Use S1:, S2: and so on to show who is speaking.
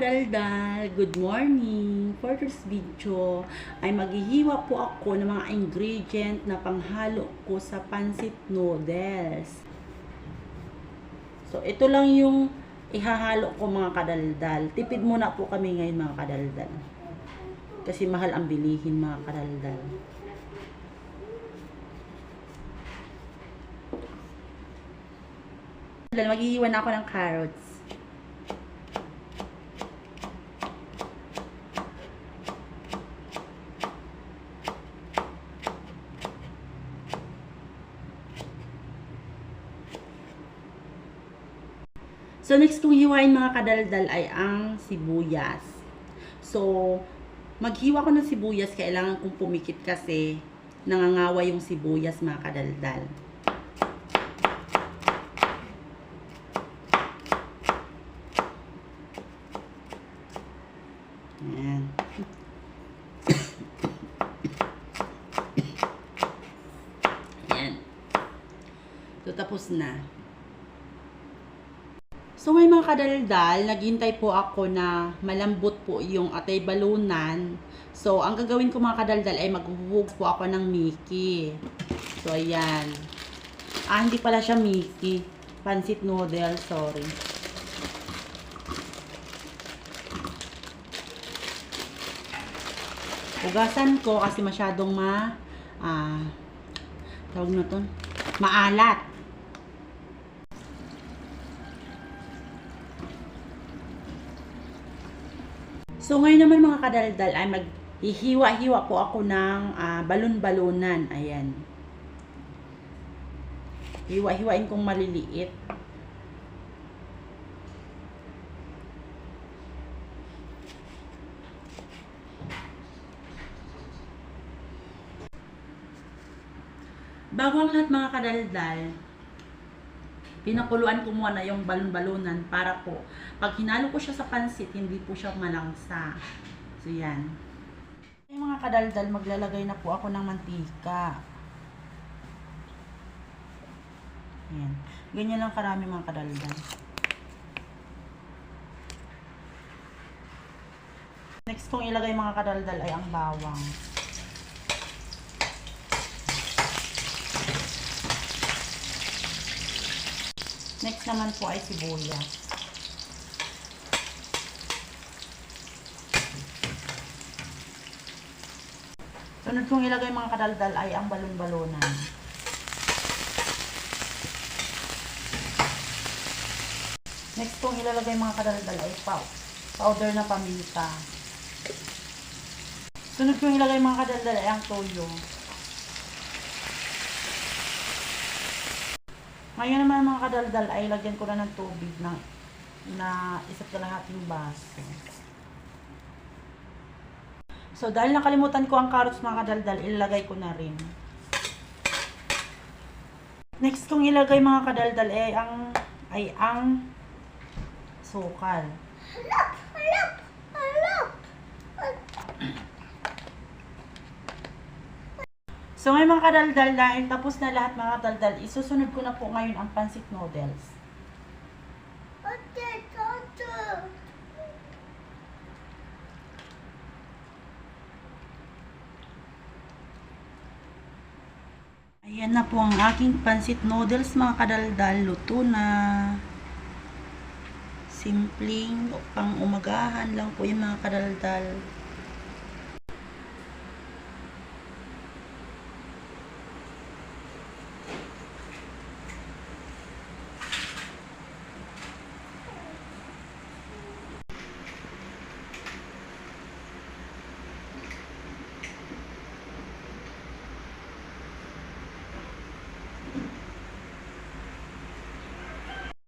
S1: kadaldal, good morning. For this video ay maghihiwa po ako ng mga ingredient na panghalo ko sa pancit noodles. So ito lang yung ihahalo ko mga kadaldal. Tipid muna po kami ngayon mga kadaldal. Kasi mahal ang bilihin mga kadaldal. Maghihiwa na ako ng carrots. So, next kong hiwain mga kadaldal ay ang sibuyas. So, maghiwa ko ng sibuyas, kailangan kong pumikit kasi nangangawa yung sibuyas mga kadaldal. Ayan. Ayan. So, tapos na. So may mga kadaldal, naghintay po ako na malambot po yung atay balunan. So ang gagawin ko mga kadaldal ay maghuhug po ako ng Mickey. So ayan. Ah, hindi pala siya Mickey. Pancit noodle, sorry. Hugasan ko kasi masyadong ma ah tawag na to maalat. So ngayon naman mga kadaldal ay maghihiwa-hiwa po ako ng ah, balon-balunan. Ayan. Hiwa-hiwain kong maliliit. Bago ang lahat mga kadaldal, pinakuluan ko muna yung balon-balunan para po pag hinalo ko siya sa pansit, hindi po siya malangsa. So, yan. Yung mga kadaldal, maglalagay na po ako ng mantika. Yan. Ganyan lang karami mga kadaldal. Next kong ilagay mga kadaldal ay ang bawang. Next naman po ay sibuyas. Sunod kong ilagay mga kadaldal ay ang balon-balonan. Next kong ilalagay mga kadaldal ay pow powder na paminta. Sunod kong ilagay mga kadaldal ay ang toyo. Ngayon naman mga kadaldal ay lagyan ko na ng tubig na, na isa't kalahating baso. So dahil nakalimutan ko ang carrots mga kadaldal, ilalagay ko na rin. Next kong ilagay mga kadaldal ay ang ay ang sukal. So ngayon mga kadaldal, dahil tapos na lahat mga kadaldal, isusunod ko na po ngayon ang pancit noodles. Ayan na po ang aking pancit noodles mga kadaldal, luto na. Simpleng pang umagahan lang po yung mga kadaldal.